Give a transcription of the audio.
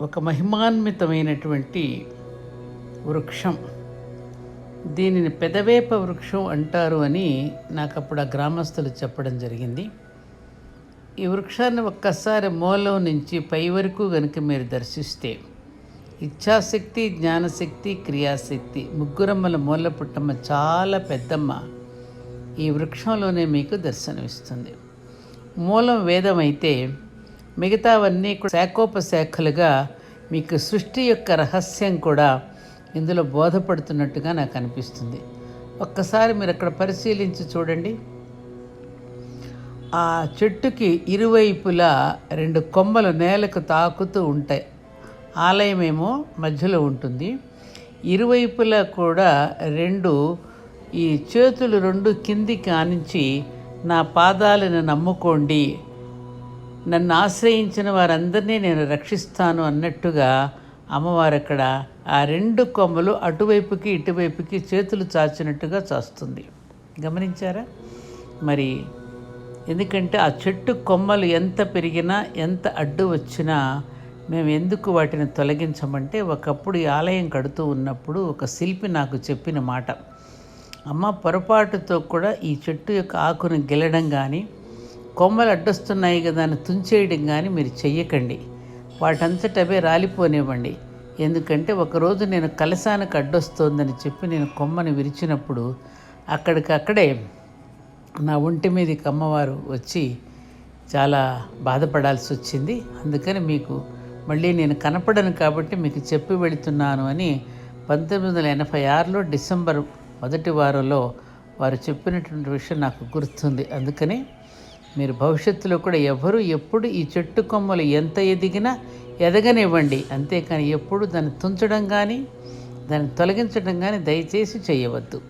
ఒక మహిమాన్వితమైనటువంటి వృక్షం. దీనిని పెదవేప వృక్షం అంటారు అని నాకు అప్పుడు ఆ గ్రామస్తులు చెప్పడం జరిగింది. ఈ వృక్షాన్ని ఒక్కసారి మూలం నుంచి పై వరకు కనుక మీరు దర్శిస్తే ఇచ్ఛాశక్తి జ్ఞానశక్తి క్రియాశక్తి ముగ్గురమ్మల మూల పుట్టమ్మ చాలా పెద్దమ్మ ఈ వృక్షంలోనే మీకు దర్శనమిస్తుంది. మూలం వేదం అయితే మిగతావన్నీ కూడా శాఖోపశాఖలుగా మీకు సృష్టి యొక్క రహస్యం కూడా ఇందులో బోధపడుతున్నట్టుగా నాకు అనిపిస్తుంది. ఒక్కసారి మీరు అక్కడ పరిశీలించి చూడండి. ఆ చెట్టుకి ఇరువైపులా రెండు కొమ్మలు నేలకు తాకుతూ ఉంటాయి. ఆలయమేమో మధ్యలో ఉంటుంది. ఇరువైపులా కూడా రెండు ఈ చేతులు రెండు కిందికి ఆనించి నా పాదాలను నమ్ముకోండి నన్ను ఆశ్రయించిన వారందరినీ నేను రక్షిస్తాను అన్నట్టుగా అమ్మవారు అక్కడ ఆ రెండు కొమ్మలు అటువైపుకి ఇటువైపుకి చేతులు చాచినట్టుగా చాస్తుంది. గమనించారా? మరి ఎందుకంటే ఆ చెట్టు కొమ్మలు ఎంత పెరిగినా ఎంత అడ్డు వచ్చినా మేము ఎందుకు వాటిని తొలగించమంటే ఒకప్పుడు ఈ ఆలయం కడుతూ ఉన్నప్పుడు ఒక శిల్పి నాకు చెప్పిన మాట. అమ్మ పొరపాటుతో కూడా ఈ చెట్టు యొక్క ఆకును గెలడం కానీ కొమ్మలు అడ్డొస్తున్నాయి కదా అని తుంచేయడం కానీ మీరు చెయ్యకండి. వాటంతట అవే రాలిపోనివ్వండి. ఎందుకంటే ఒకరోజు నేను కలసానికి అడ్డొస్తోందని చెప్పి నేను కొమ్మని విరిచినప్పుడు అక్కడికక్కడే నా ఒంటి మీదకి అమ్మవారు వచ్చి చాలా బాధపడాల్సి వచ్చింది. అందుకని మీకు మళ్ళీ నేను కనపడను కాబట్టి మీకు చెప్పి వెళుతున్నాను అని పంతొమ్మిది వందల ఎనభై ఆరులో డిసెంబర్ మొదటి వారంలో వారు చెప్పినటువంటి విషయం నాకు గుర్తుంది. అందుకని మీరు భవిష్యత్తులో కూడా ఎవరు ఎప్పుడు ఈ చెట్టు కొమ్మలు ఎంత ఎదిగినా ఎదగనివ్వండి. అంతేకాని ఎప్పుడు దాన్ని తుంచడం కానీ దాన్ని తొలగించడం కానీ దయచేసి చేయవద్దు.